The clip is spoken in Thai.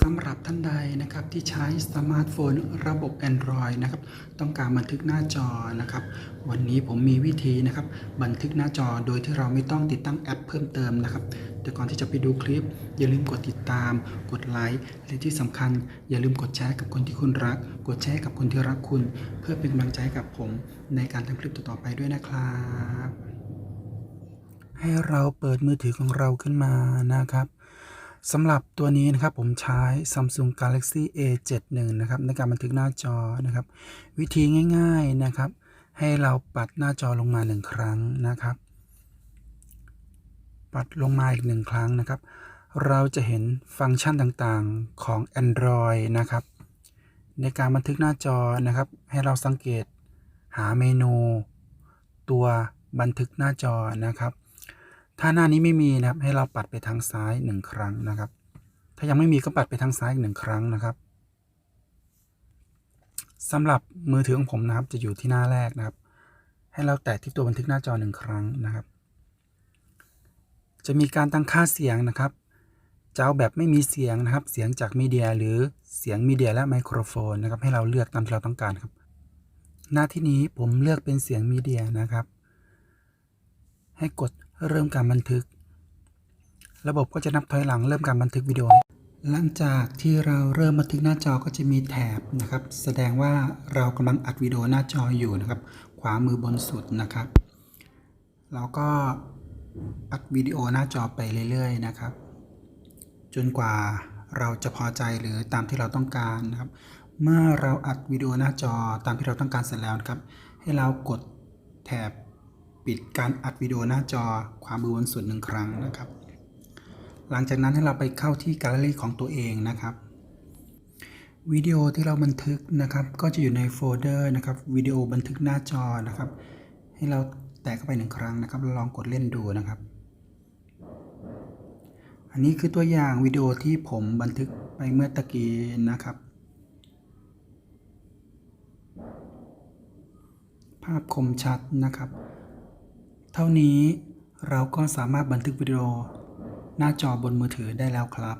สำหรับท่านใดนะครับที่ใช้สมาร์ทโฟนระบบ Android นะครับต้องการบันทึกหน้าจอนะครับ วันนี้ผมมีวิธีนะครับ บันทึกหน้าจอโดยที่เราไม่ต้องติดตั้งแอปเพิ่มเติมนะครับ แต่ก่อนที่จะไปดูคลิป อย่าลืมกดติดตาม กดไลค์และที่สำคัญ อย่าลืมกดแชร์กับคนที่คุณรัก กดแชร์กับคนที่รักคุณ เพื่อเป็นกำลังใจให้กับผมในการทำคลิปต่อๆไปด้วยนะครับ ให้เราเปิดมือถือของเราขึ้นมานะครับ สำหรับตัวนี้นะครับผมใช้ Samsung Galaxy A71 นะครับในการบันทึกหน้าจอนะครับ วิธีง่าย ๆนะครับ ให้เราปัดหน้าจอลงมาหนึ่งครั้งนะครับ ปัดลงมาอีกหนึ่งครั้งนะครับ เราจะเห็นฟังก์ชันต่างๆของ Android นะครับ ในการบันทึกหน้าจอนะครับ ให้เราสังเกตหาเมนู ตัวบันทึกหน้าจอนะครับ ถ้าหน้านี้ไม่มีนะครับ ให้เราปัดไปทางซ้ายหนึ่งครั้งนะครับ ถ้ายังไม่มีก็ปัดไปทางซ้ายอีกหนึ่งครั้งนะครับสำหรับมือถือของผมนะครับ จะอยู่ที่หน้าแรกนะครับ ให้เราแตะที่ตัวบันทึกหน้าจอหนึ่งครั้งนะครับ จะมีการตั้งค่าเสียงนะครับจะเอาแบบไม่มีเสียงนะครับ เสียงจากมีเดียหรือเสียงมีเดียและไมโครโฟนนะครับ ให้เราเลือกตามที่เราต้องการครับ หน้าที่นี้ผมเลือกเป็นเสียงมีเดียนะครับ ให้กด เริ่มการบันทึก ระบบก็จะนับถอยหลังเริ่มการบันทึกวิดีโอ หลังจากที่เราเริ่มบันทึกหน้าจอก็จะมีแถบนะครับ แสดงว่าเรากำลังอัดวิดีโอหน้าจออยู่นะครับ ขวามือบนสุดนะครับเราก็อัดวิดีโอหน้าจอไปเรื่อย ๆ นะครับ จนกว่าเราจะพอใจหรือตามที่เราต้องการนะครับ เมื่อเราอัดวิดีโอหน้าจอตามที่เราต้องการเสร็จแล้วนะครับ ให้เรากดแถบ ปิดการอัดวิดีโอหน้าจอขวามือบนสุดหนึ่งครั้งนะครับ หลังจากนั้นให้เราไปเข้าที่แกลเลอรี่ของตัวเองนะครับวิดีโอที่เราบันทึกนะครับ ก็จะอยู่ในโฟลเดอร์นะครับวิดีโอบันทึกหน้าจอนะครับ ให้เราแตะเข้าไปหนึ่งครั้งนะครับแล้วลองกดเล่นดูนะครับ อันนี้คือตัวอย่างวิดีโอที่ผมบันทึกไปเมื่อตะกี้นะครับ ภาพคมชัดนะครับ เท่านี้เราก็สามารถบันทึกวิดีโอหน้าจอบนมือถือได้แล้วครับ